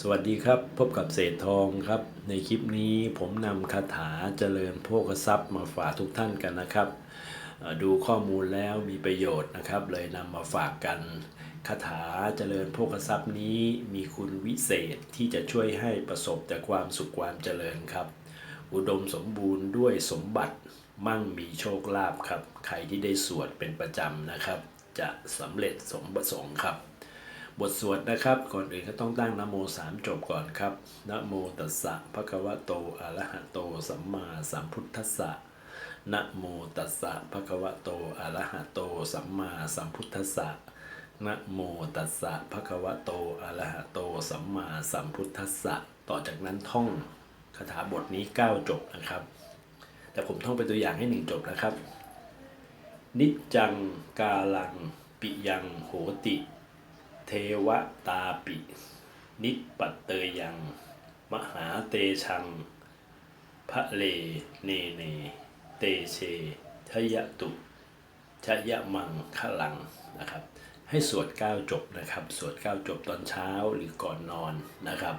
สวัสดีครับพบกับเศษทองครับ ในคลิปนี้ผมนำคาถาเจริญโภคทรัพย์มาฝากทุกท่านกันนะครับ ดูข้อมูลแล้วมีประโยชน์นะครับ เลยนำมาฝากกันคาถาเจริญโภคทรัพย์นี้มีคุณวิเศษที่จะช่วยให้ประสบแต่ความสุขความเจริญครับ อุดมสมบูรณ์ด้วยสมบัติมั่งมีโชคลาภครับ ใครที่ได้สวดเป็นประจำนะครับ จะสำเร็จสมประสงค์ครับ บทสวดนะครับ ก่อนอื่นก็ต้องตั้งนะโมสามจบก่อนครับนะโมตัสสะภะคะวะโตอะระหะโตสัมมาสัมพุทธัสสะนะโมตัสสะภะคะวะโตอะระหะโตสัมมาสัมพุทธัสสะนะโมตัสสะภะคะวะโตอะระหะโตสัมมาสัมพุทธัสสะต่อจากนั้นท่องคาถาบทนี้ 9 จบนะครับ แต่ผมท่องเป็นตัวอย่างให้หนึ่งจบนะครับ นิจจังกาลัง ปิยังโหติ วตาปิ นิปปัตเตยัง มหาเตชัง พระเลเนเน เตเชทยตุชยมังขลังนะครับ ให้สวด9จบนะครับ สวด9จบตอนเช้าหรือก่อนนอนนะครับ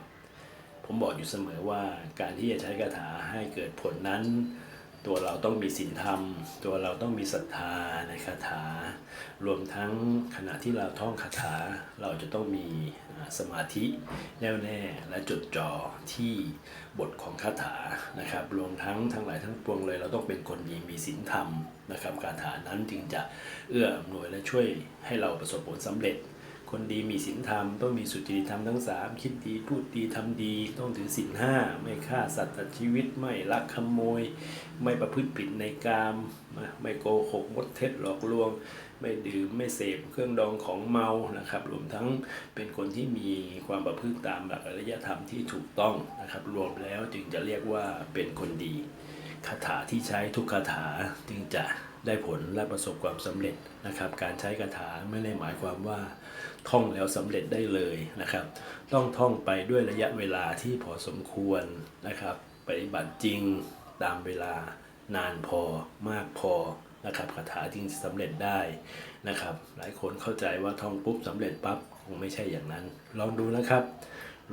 ผมบอกอยู่เสมอว่าการที่จะใช้คาถาให้เกิดผลนั้น ตัวเราต้องมีศีลธรรม ตัวเราต้องมีศรัทธาในคาถา รวมทั้งขณะที่เราท่องคาถา เราจะต้องมีสมาธิแน่วแน่และจดจ่อที่บทของคาถานะครับ รวมทั้งทั้งหลายทั้งปวงเลย เราต้องเป็นคนดีมีศีลธรรมนะครับคาถานั้นจึงจะเอื้ออำนวยและช่วยให้เราประสบผลสำเร็จ คนดีมีศีลธรรมต้องมีสุจริตธรรมทั้งสามคิดดีพูดดีทำดี ต้องถือศีลห้าไม่ฆ่าสัตว์ตัดชีวิตไม่ลักขโมย ไม่ประพฤติผิดในกามไม่โกหกมดเท็จหลอกลวง ไม่ดื่มไม่เสพเครื่องดองของเมานะครับ รวมทั้งเป็นคนที่มีความประพฤติตามหลักอริยธรรมที่ถูกต้องนะครับ รวมแล้วจึงจะเรียกว่าเป็นคนดีคาถาที่ใช้ทุกคาถาจึงจะ ได้ผลและประสบความสำเร็จนะครับ การใช้คาถาไม่ได้หมายความว่าท่องแล้วสำเร็จได้เลยนะครับ ต้องท่องไปด้วยระยะเวลาที่พอสมควรนะครับ ปฏิบัติจริงตามเวลานานพอมากพอนะครับคาถาจึงจะสำเร็จได้นะครับ หลายคนเข้าใจว่าท่องปุ๊บสำเร็จปั๊บคงไม่ใช่อย่างนั้น ลองดูนะครับ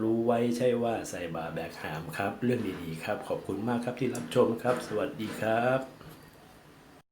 รู้ไว้ใช่ว่าใส่บาแบกหามครับ เรื่องดีๆครับ ขอบคุณมากครับที่รับชมครับ สวัสดีครับ